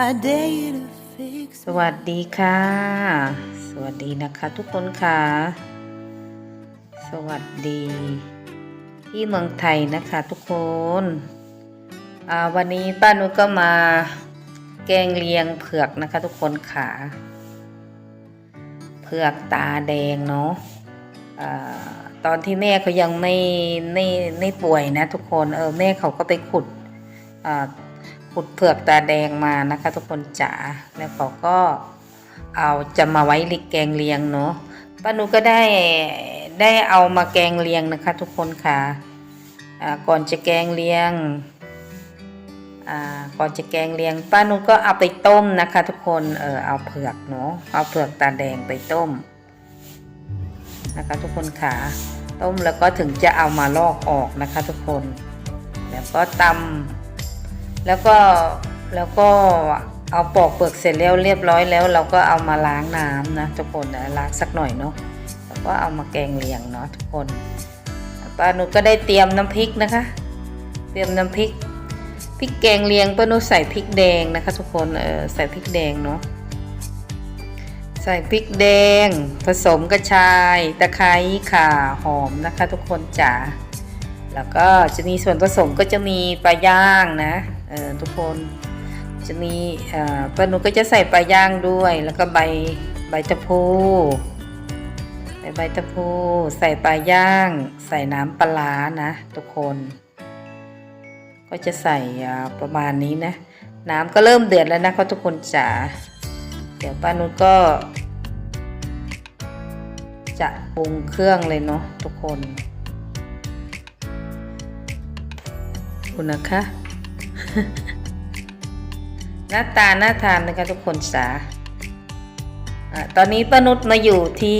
สวัสดีค่ะ สวัสดีนะคะทุกคนค่ะ สวัสดี ที่เมืองไทยนะคะทุกคนวันนี้ป้านุก็มาแกงเลียงเผือกนะคะทุกคนค่ะ เผือกตาแดงเนาะอ่าตอนที่แม่เขายังไม่ไม่ไม่ป่วยนะทุกคนเออแม่เขาก็ไปขุดอ่า ขุดเผือกตาแดงมานะคะ ทุกคนจ๋าแล้วเขาก็เอาจะมาไว้ลิกแกงเลียงเนาะป้านุก็ได้ได้เอามาแกงเลียงนะคะ ทุกคนค่ะก่อนจะแกงเลียงก่อนจะแกงเลียงป้านุก็เอาไปต้มนะคะ ทุกคนเออเอาเผือกเนาะเอาเผือกตาแดงไปต้มนะคะ ทุกคนค่ะต้มแล้วก็ถึงจะเอามาลอกออกนะคะ ทุกคน แล้วก็ตำ แล้วก็แล้วก็เอาปอกเปลือกเสร็จแล้วเรียบร้อยแล้ว เราก็เอามาล้างน้ำนะทุกคนนะล้างสักหน่อยเนาะแล้วก็เอามาแกงเลียงเนาะทุกคนป้านุก็ได้เตรียมน้ำพริกนะคะ เตรียมน้ำพริกพริกแกงเลียงป้านุใส่พริกแดงนะคะ ทุกคนเออใส่พริกแดงเนาะใส่พริกแดง ผสมกระชายตะไคร้ข่าหอมนะคะ ทุกคนจ๋าแล้วก็จะมีส่วนผสมก็จะมีปลาย่างนะ เออทุกคนจะมีเอ่อปลาหนูก็จะใส่ปลาย่างด้วย แล้วก็ใบใบตะโพใส่ใบตะโพใส่ปลาย่าง ใส่น้ำปลานะทุกคน ก็จะใส่ประมาณนี้นะ น้ำก็เริ่มเดือดแล้วนะคะทุกคนจ๋าเดี๋ยวป้านุชก็ จะปรุงเครื่องเลยเนาะทุกคนคุณนะคะ หน้าตาน่าทานนะคะทุกคนจ๋าตอนนี้ป้านุชมาอยู่ที่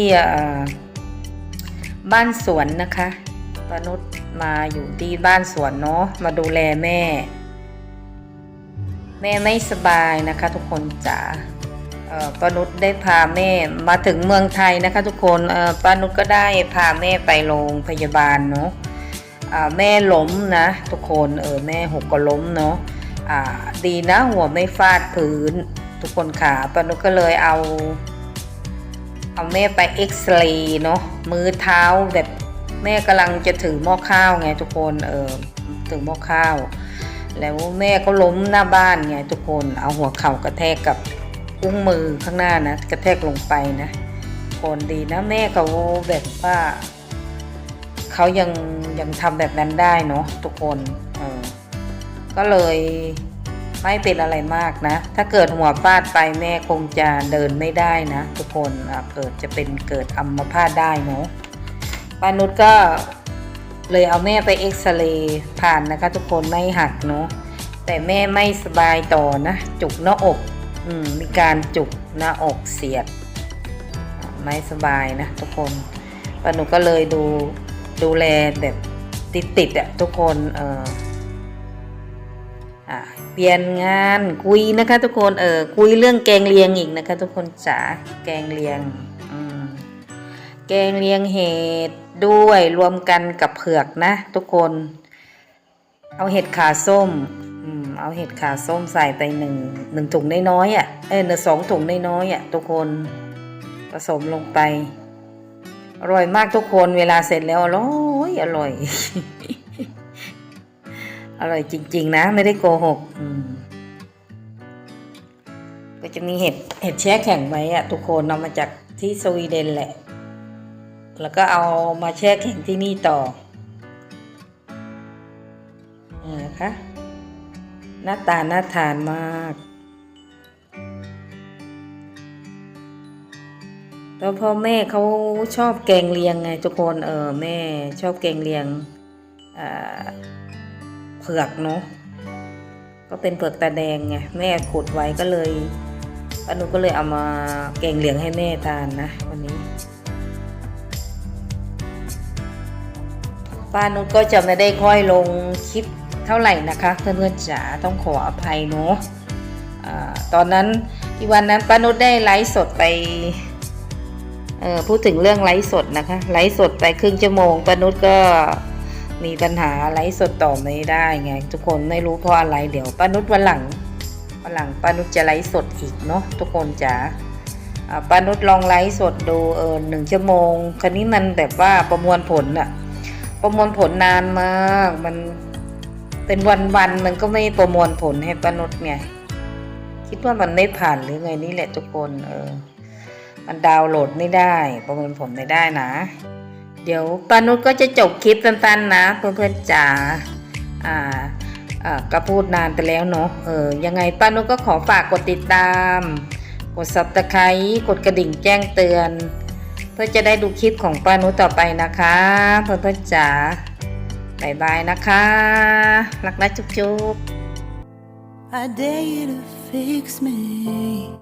บ้านสวนนะคะป้านุชมาอยู่ที่บ้านสวนเนาะมาดูแลแม่ แม่ไม่สบายนะคะ ทุกคนจ๋าป้านุชได้พาแม่มาถึงเมืองไทยนะคะ ทุกคนป้านุชก็ได้พาแม่ไปโรงพยาบาลเนาะ แม่ล้มนะ ทุกคนเออแม่หกก็ล้มเนาะดีนะหัวไม่ฟาดพื้น ทุกคนขาปนุก็เลยเอา เอาแม่ไปเอ็กซเรย์เนาะมือเท้าแบบแม่กำลังจะถือหม้อข้าวไงทุกคนเออถือหม้อข้าว แล้วแม่ก็ล้มหน้าบ้านไงทุกคนเอาหัวเข่ากระแทกกับอุ้งมือข้างหน้านะกระแทกลงไปนะคนดีนะแม่เขาแบบว่า เขายังยังทำแบบนั้นได้เนาะทุกคนเออก็เลยไม่เป็นอะไรมากนะ ถ้าเกิดหัวฟาดไปแม่คงจะเดินไม่ได้นะ ทุกคนเกิดจะเป็นเกิดอัมพาตได้เนาะป้านุชก็เลยเอาแม่ไปเอ็กซเรย์ผ่านนะคะ ทุกคนไม่หักเนาะแต่แม่ไม่สบายต่อนะ จุกหน้าอกอืมมีการจุกหน้าอกเสียด ไม่สบายนะ ทุกคนป้านุชก็เลยดู ดูแลแบบติดติดอะทุกคนเอออะเปลี่ยนงานคุยนะคะ ทุกคนเออคุยเรื่องแกงเลียงอีกนะคะ ทุกคนจ๋าแกงเลียงแกงเลียงเห็ดด้วยรวมกันกับเผือกนะ ทุกคน เอาเห็ดขาส้มอืมเอาเห็ดขาส้มใส่ไปหนึ่งหนึ่งถุงน้อยๆอะเออหนึ่งสองถุงน้อยๆอะทุกคนผสมลงไป อร่อยมากทุกคนเวลาเสร็จแล้วอร่อยอร่อย อร่อยจริง ๆ นะ ไม่ได้โกหกก็จะมีเห็ดเห็ดแช่แข็งไว้อะทุกคนเอามาจากที่สวีเดนแหละ แล้วก็เอามาแช่แข็งที่นี่ต่อเออนะคะหน้าตาน่าทานมาก แล้วพ่อแม่เขาชอบแกงเลียงไงทุกคนเออแม่ชอบแกงเลียงเผือกเนาะก็เป็นเผือกตาแดงไงแม่ขุดไว้ก็เลยป้านุก็เลยเอามาแกงเลียงให้แม่ทานนะ วันนี้ป้านุก็จะไม่ได้ค่อยลงคลิปเท่าไหร่นะคะเพื่อนๆจ๋าต้องขออภัยเนาะตอนนั้นที่วันนั้นป้านุได้ไลฟ์สดไป เออพูดถึงเรื่องไลฟ์สดนะคะ ไลฟ์สดไปครึ่งชั่วโมงปานุชก็มีปัญหาไลฟ์สดต่อไม่ได้ไง ทุกคนไม่รู้เพราะอะไรเดี๋ยวป้านุชวันหลังวันหลังป้านุชจะไลฟ์สดอีกเนาะทุกคนจ๋าป้านุชลองไลฟ์สดดูเออหนึ่งชั่วโมงคันนี้มันแบบว่าประมวลผลอะประมวลผลนานมากมันเป็นวันๆมันก็ไม่ประมวลผลให้ป้านุชไงคิดว่ามันไม่ผ่านหรือไงนี่แหละทุกคนเออ มันดาวน์โหลดไม่ได้ ประมวลผลไม่ได้นะ เดี๋ยวป้านุชก็จะจบคลิปสั้นๆนะเพื่อนๆจ๋าอ่าอ่าก็พูดนานไปแล้วเนาะเออยังไงป้านุก็ขอฝากกดติดตาม กด subscribe กดกระดิ่งแจ้งเตือน เพื่อจะได้ดูคลิปของป้านุต่อไปนะคะ เพื่อนๆจ๋าบายบายนะคะ รักนะจุ๊บๆ